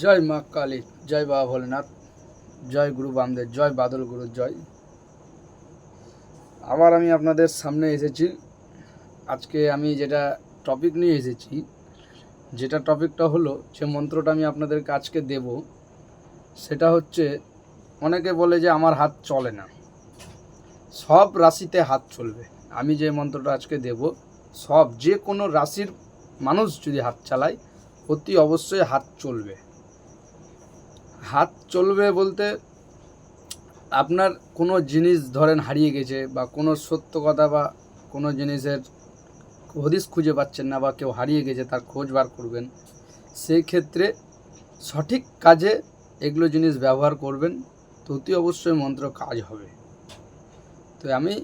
জয় মা কালী, জয় বাবা ভোলেনাথ, জয় গুরু বামদেব, জয় বাদল গুরু, জয়। আবার আমি আপনাদের সামনে এসেছি। আজকে আমি যেটা টপিক নিয়ে এসেছি, যেটা টপিকটা হলো, যে মন্ত্রটা আমি আপনাদেরকে আজকে দেব, সেটা হচ্ছে, অনেকে বলে যে আমার হাত চলে না। সব রাশিতে হাত চলবে। আমি যে মন্ত্রটা আজকে দেব, সব, যে কোনো রাশির মানুষ যদি হাত চালায়, অতি অবশ্যই হাত চলবে। হাত চলবে বলতে আপনার কোনো জিনিস ধরেন হারিয়ে গেছে বা কোনো সত্য কথা বা কোনো জিনিসের হদিস খুঁজে পাচ্ছেন না বা কেউ হারিয়ে গেছে তার খোঁজ বার করবেন, সেই ক্ষেত্রে সঠিক কাজে এগুলো জিনিস ব্যবহার করবেন তো অতি অবশ্যই মন্ত্র কাজ হবে। তো আমি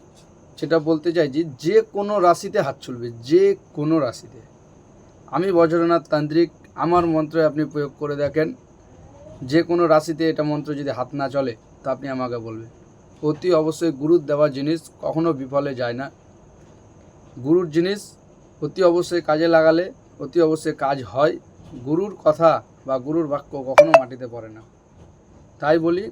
সেটা বলতে চাইছি, যে কোনো রাশিতে হাত চলবে, যে কোনো রাশিতে। আমি বজ্রনাথ তান্ত্রিক, আমার মন্ত্রে আপনি প্রয়োগ করে দেখেন। যে কোনো রাশিতে এটা মন্ত্র যদি হাত না চলে, তা আপনি আমাকে বলবেন। অতি অবশ্যই গুরুর দেওয়া জিনিস কখনো বিফলে যায় না। গুরুর জিনিস অতি অবশ্যই কাজে লাগালে অতি অবশ্যই কাজ হয়। গুরুর কথা বা গুরুর বাক্য কখনো মাটিতে পড়ে না। তাই বলি,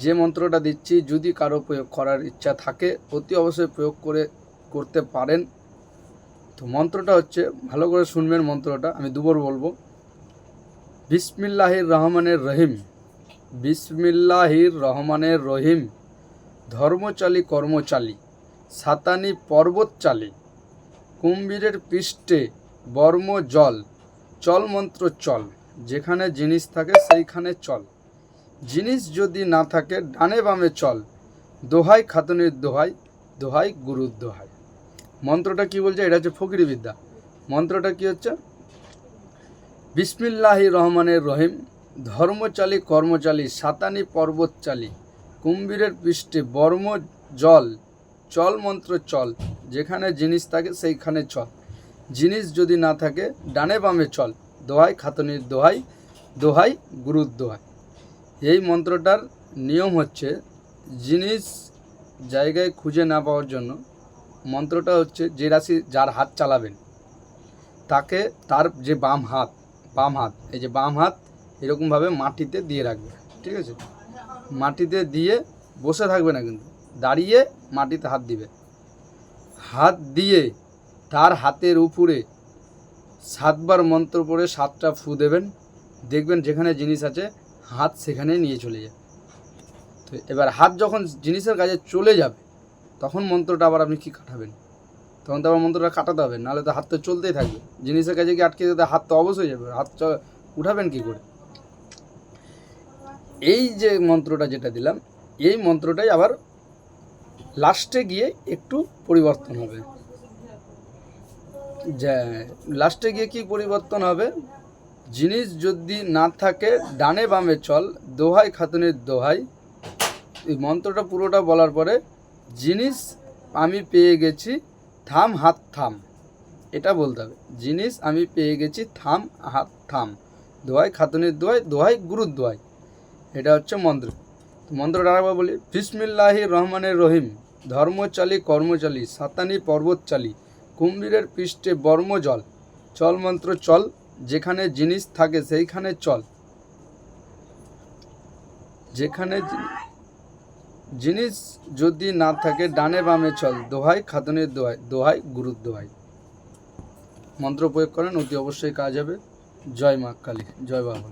যে মন্ত্রটা দিচ্ছি, যদি কারও প্রয়োগ করার ইচ্ছা থাকে, অতি অবশ্যই প্রয়োগ করে করতে পারেন। তো মন্ত্রটা হচ্ছে, ভালো করে শুনবেন মন্ত্রটা, আমি দুবার বলব। বিসমিল্লাহির রহমানের রহিম। বিসমিল্লাহির রহমানের রহিম। ধর্মচালী, কর্মচালী, সাতানি পর্বতচালী, কুম্ভীরের পৃষ্ঠে বর্ম জল চল মন্ত্র চল যেখানে জিনিস থাকে সেইখানে চল। জিনিস যদি না থাকে, ডানে বামে চল। দোহাই খাতুনের দোহাই দোহাই গুরুর দোহাই। মন্ত্রটা কি বলছে? এটা হচ্ছে ফকিরি বিদ্যা মন্ত্রটা কি হচ্ছে? বিসমিল্লাহি রহমানের রহিম, ধর্মচালী, কর্মচালী, সাতানি পর্বতচালী, কুম্ভীরের পৃষ্ঠে বর্ম, জল, চল মন্ত্র চল, যেখানে জিনিস থাকে সেইখানে চল। জিনিস যদি না থাকে, ডানে বামে চল, দোহাই খাতনির দোহাই দোহাই গুরুর দোহাই। এই মন্ত্রটার নিয়ম হচ্ছে, জিনিস জায়গায় খুঁজে না পাওয়ার জন্য মন্ত্রটা হচ্ছে যে রাশি যার হাত চালাবেন, তাকে তার যে বাম হাত বাম হাত। এই যে বাম হাত এরকমভাবে মাটিতে দিয়ে রাখবে, ঠিক আছে? মাটিতে দিয়ে বসে থাকবে না কিন্তু, দাঁড়িয়ে মাটিতে হাত দিবে। হাত দিয়ে তার হাতের উপরে সাতবার মন্ত্র পড়ে সাতটা ফু দেবেন, দেখবেন যেখানে জিনিস আছে, হাত সেখানে নিয়ে চলে যাবে তো এবার হাত যখন জিনিসের কাজে চলে যাবে, তখন মন্ত্রটা আবার আপনি কি কাটাবেন? তখন তো আবার মন্ত্রটা কাটাতে হবে, নাহলে তো হাত তো চলতেই থাকবে। জিনিসের কাছে কি আটকে যেতে হাত তো অবশ্যই যাবে, হাত উঠাবেন কি করে? এই যে মন্ত্রটা যেটা দিলাম, এই মন্ত্রটাই আবার লাস্টে গিয়ে একটু পরিবর্তন হবে। যে লাস্টে গিয়ে কি পরিবর্তন হবে? জিনিস যদি না থাকে, ডানে বামে চল, দোহাই খাতুনের দোহাই। এই মন্ত্রটা পুরোটা বলার পরে, জিনিস আমি পেয়ে গেছি থাম হাত থাম। এটা বলতে হবে। জিনিস আমি পেয়ে গেছি থাম হাত থাম। দোহাই খাতুনের দোহাই দোহাই গুরুর দোহাই। এটা হচ্ছে মন্ত্র। তো মন্ত্রটা আরেকবার বলি বিসমিল্লাহি রহমানের রহিম, ধর্মচালী কর্মচালী, সাতানি পর্বতচালী, কুম্ভীরের পৃষ্ঠে বর্মজল চল মন্ত্র চল, যেখানে জিনিস থাকে সেইখানে চল। যেখানে জিনিস যদি না থাকে, ডানে বামে চল। দোহাই খাতুনের দোহাই দোহাই, গুরুর দোহাই। মন্ত্র প্রয়োগ করেন, অতি অবশ্যই কাজ হবে। জয় মা কালী, জয় বাবা।